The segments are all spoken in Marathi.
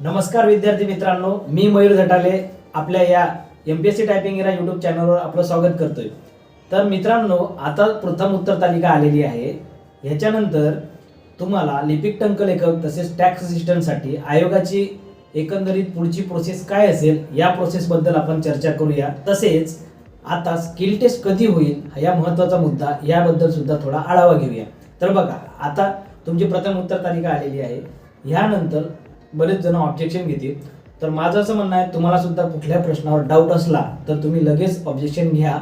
नमस्कार विद्यार्थी मित्रांनो मी मयूर झटाले आपल्या या M P S C typing या यूट्यूब चॅनलवर आपलं स्वागत करतोय. तर मित्रांनो आता प्रथम उत्तर तालिका आलेली आहे. ह्याच्यानंतर तुम्हाला लिपिक टंकलेखक तसेच टॅक्स असिस्टंटसाठी आयोगाची एकंदरीत पुढची प्रोसेस काय असेल या प्रोसेसबद्दल आपण चर्चा करूया. तसेच आता स्किल टेस्ट कधी होईल या महत्त्वाचा मुद्दा याबद्दल सुद्धा थोडा आढावा घेऊया. तर बघा आता तुमची प्रथम उत्तर तालिका आलेली आहे. ह्यानंतर बरेच जण ऑब्जेक्शन घेतील. तर माझं असं म्हणणं आहे तुम्हाला सुद्धा कुठल्या प्रश्नावर डाऊट असला तर तुम्ही लगेच ऑब्जेक्शन घ्या.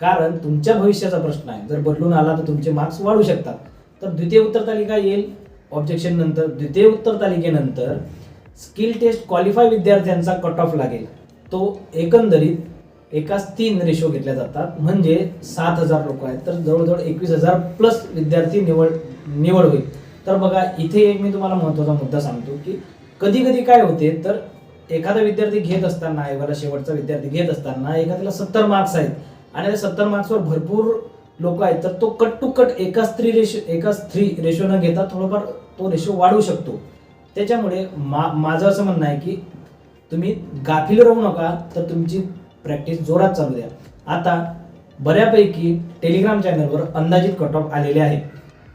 कारण तुमच्या भविष्याचा प्रश्न आहे. जर बदलून आला तर तुमचे मार्क्स वाढू शकतात. तर द्वितीय उत्तर तालिका येईल. ऑब्जेक्शन नंतर द्वितीय उत्तर तालिकेनंतर स्किल टेस्ट क्वालिफाय विद्यार्थ्यांचा कट ऑफ लागेल. तो एकंदरीत एकाच तीन रेशो घेतल्या जातात. म्हणजे सात हजार लोक आहेत. तर जवळजवळ एकवीस हजार प्लस विद्यार्थी निवड निवड होईल. तर बघा इथे एक मी तुम्हाला महत्त्वाचा मुद्दा सांगतो की कधी कधी काय होते तर एखादा विद्यार्थी घेत असताना आयोगाला शेवटचा विद्यार्थी घेत असताना एखाद्याला सत्तर मार्क्स आहेत आणि त्या सत्तर मार्क्सवर भरपूर लोक आहेत तर तो कट टू कट एकाच थ्री रेशो एकाच थ्री रेशो न घेता थोडंफार तो रेशो वाढू शकतो. त्याच्यामुळे मा माझं असं म्हणणं आहे की तुम्ही गाफील राहू नका तर तुमची प्रॅक्टिस जोरात चालू द्या. आता बऱ्यापैकी टेलिग्राम चॅनलवर अंदाजित कट ऑफ आलेले आहेत.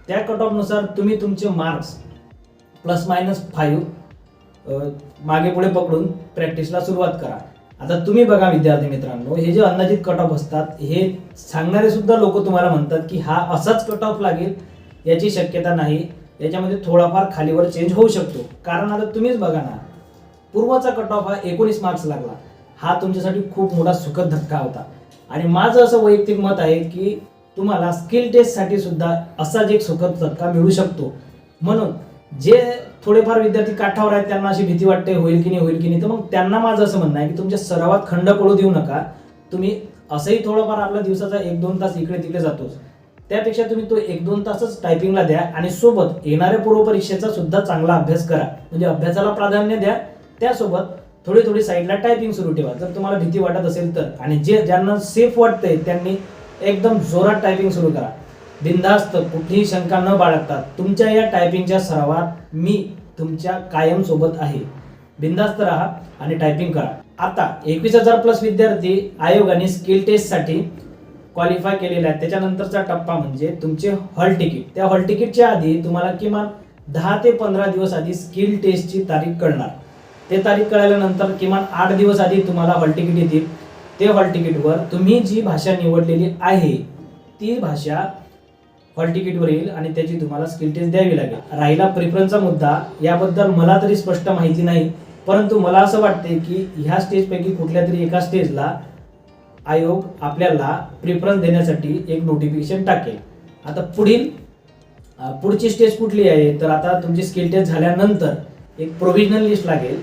त्या कट ऑफनुसार तुम्ही तुमचे मार्क्स प्लस मायनस फाईव्ह मागे पुढे पकडून प्रॅक्टिसला सुरुवात करा. आता तुम्ही बघा विद्यार्थी मित्रांनो हे जे अंदाजित कट ऑफ असतात हे सांगणारे सुद्धा लोक तुम्हाला म्हणतात की हा असाच कट ऑफ लागेल याची शक्यता नाही. याच्यामध्ये थोडाफार खालीवर चेंज होऊ शकतो. कारण आता तुम्हीच बघा ना पूर्वचा कट ऑफ हा एकोणीस मार्क्स लागला. हा तुमच्यासाठी खूप मोठा सुखद धक्का होता. आणि माझं असं वैयक्तिक मत आहे की तुम्हाला स्किल टेस्टसाठी सुद्धा असाच एक सुखद धक्का मिळू शकतो. म्हणून जे थोडेफार विद्यार्थी काठावर आहेत त्यांना अशी भीती वाटते होईल की नाही होईल की नाही. तर मग त्यांना माझं असं म्हणणं आहे की तुमच्या सरावात खंड पडू देऊ नका. तुम्ही असंही थोडंफार आपला दिवसाचा एक दोन तास इकडे तिकडे जातोच. त्यापेक्षा तुम्ही तो एक दोन तासच टायपिंगला द्या आणि सोबत येणाऱ्या पूर्वपरीक्षेचा सुद्धा चांगला अभ्यास करा. म्हणजे अभ्यासाला प्राधान्य द्या. त्यासोबत थोडी थोडी साईडला टायपिंग सुरू ठेवा. जर तुम्हाला भीती वाटत असेल तर. आणि जे ज्यांना सेफ वाटतंय त्यांनी एकदम जोरात टायपिंग सुरू करा. बिनधास्त कुठलीही शंका न बाळगता तुमच्या या टायपिंगच्या सरावात मी तुमच्या कायम सोबत आहे. बिनधास्त राहा आणि टायपिंग करा. आता एकवीस हजार प्लस विद्यार्थी आयोगाने स्किल टेस्टसाठी क्वालिफाय केलेला आहे त्याच्यानंतरचा टप्पा म्हणजे तुमचे हॉल तिकीट. त्या हॉल तिकीटच्या आधी तुम्हाला किमान दहा ते पंधरा दिवस आधी स्किल टेस्टची तारीख कळणार. ते तारीख कळल्यानंतर किमान आठ दिवस आधी तुम्हाला हॉल तिकीट येतील. ते हॉल तिकीटवर तुम्ही जी भाषा निवडलेली आहे ती भाषा हॉल तिकीटवर येईल आणि त्याची तुम्हाला स्किल टेस्ट द्यावी लागेल. राहिला प्रिफरन्सचा मुद्दा याबद्दल मला तरी स्पष्ट माहिती नाही. परंतु मला असं वाटते की ह्या स्टेजपैकी कुठल्या तरी एका स्टेजला आयोग आपल्याला प्रिफरन्स देण्यासाठी एक नोटिफिकेशन टाकेल. आता पुढील पुढची स्टेज कुठली आहे? तर आता तुमची स्किल टेस्ट झाल्यानंतर एक प्रोव्हिजनल लिस्ट लागेल.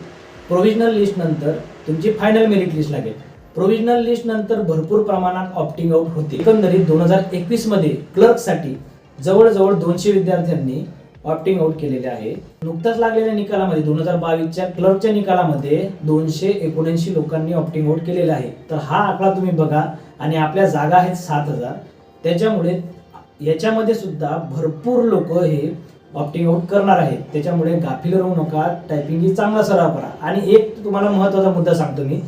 प्रोव्हिजनल लिस्ट नंतर तुमची फायनल मेरिट लिस्ट लागेल. प्रोव्हिजनल लिस्ट नंतर भरपूर प्रमाणात ऑप्टिंग आउट होते. एकंदरीत दोन हजार एकवीसमध्ये क्लर्कसाठी जवळजवळ दोनशे विद्यार्थ्यांनी ऑप्टिंग आउट केलेले आहे. नुकताच लागलेल्या निकालामध्ये दोन हजार बावीसच्या क्लर्कच्या निकालामध्ये दोनशे एकोणऐंशी लोकांनी ऑप्टिंग आउट केलेला आहे. तर हा आकडा तुम्ही बघा आणि आपल्या जागा आहेत सात हजार. त्याच्यामुळे याच्यामध्ये सुद्धा भरपूर लोक हे ऑप्टिंग आउट करणार आहेत. त्याच्यामुळे गाफील राहू नका टायपिंग ही चांगला सराव करा. आणि एक तुम्हाला महत्त्वाचा मुद्दा सांगतो मी.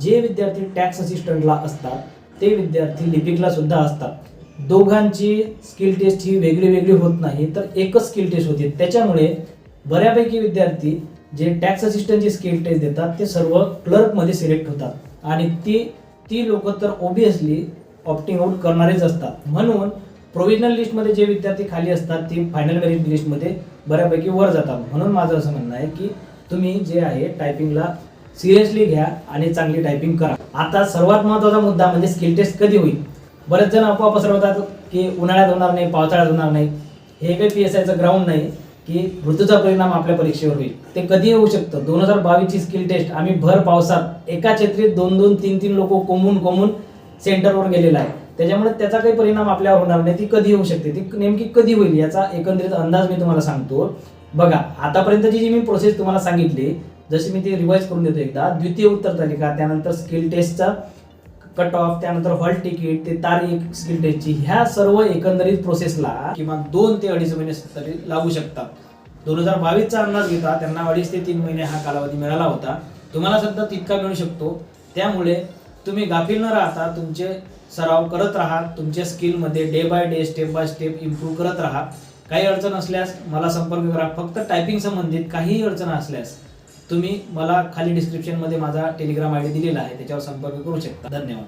जे विद्यार्थी टॅक्स असिस्टंटला असतात ते विद्यार्थी लिपिकला सुद्धा असतात. दोघांची स्किल टेस्ट ही वेगळी वेगळी होत नाही तर एकच स्किल टेस्ट होते. त्याच्यामुळे बऱ्यापैकी विद्यार्थी जे टॅक्स असिस्टंटची स्किल टेस्ट देतात ते सर्व क्लर्कमध्ये सिलेक्ट होतात. आणि ती ती लोक तर ओबियसली ऑप्टिंग आउट करणारेच असतात. म्हणून प्रोव्हिजनल लिस्टमध्ये जे विद्यार्थी खाली असतात ते फायनल मेरिट लिस्टमध्ये बऱ्यापैकी वर जातात. म्हणून माझं असं म्हणणं आहे की तुम्ही जे आहे टायपिंगला सिरियसली घ्या आणि चांगली टायपिंग करा. आता सर्वात महत्त्वाचा मुद्दा म्हणजे स्किल टेस्ट कधी होईल? बरेच जण अफवा पसरवतात की उन्हाळ्यात होणार नाही पावसाळ्यात होणार नाही. हे काही पी एस आयचं ग्राउंड नाही की ऋतूचा परिणाम आपल्या परीक्षेवर होईल. ते कधी होऊ शकतं? दोन हजार बावीसची स्किल टेस्ट आम्ही भर पावसात एका छत्रीत दोन दोन तीन तीन लोक कोंबून कोंबून सेंटरवर गेलेला आहे. त्याच्यामुळे त्याचा काही परिणाम आपल्यावर होणार नाही. ती कधी होऊ शकते? ती नेमकी कधी होईल याचा एकंदरीत अंदाज मी तुम्हाला सांगतो. बघा आतापर्यंतची जी मी प्रोसेस तुम्हाला सांगितली जशी मी ते रिवाईज करून देतो एकदा. द्वितीय उत्तर तालिका त्यानंतर स्किल टेस्टचा कट ऑफ त्यानंतर हॉल तिकीट ते तारीख स्किल टेस्टची ह्या सर्व एकंदरीत प्रोसेसला किमान दोन ते अडीच महिने तरी लागू शकतात. दोन हजार बावीसचा अंदाज घेता त्यांना अडीच ते तीन महिने हा कालावधी मिळाला होता. तुम्हाला सध्या तितका मिळू शकतो. त्यामुळे तुम्ही गाफील न राहता तुमचे सराव करत राहा. तुमच्या स्किलमध्ये day by day step by step improve करत राहा. काही अडचण असल्यास मला संपर्क करा. फक्त टायपिंग संबंधित काहीही अडचण असल्यास तुम्ही मला खाली डिस्क्रिप्शनमध्ये माझा टेलिग्राम आय डी दिलेला आहे त्याच्यावर संपर्क करू शकता. धन्यवाद.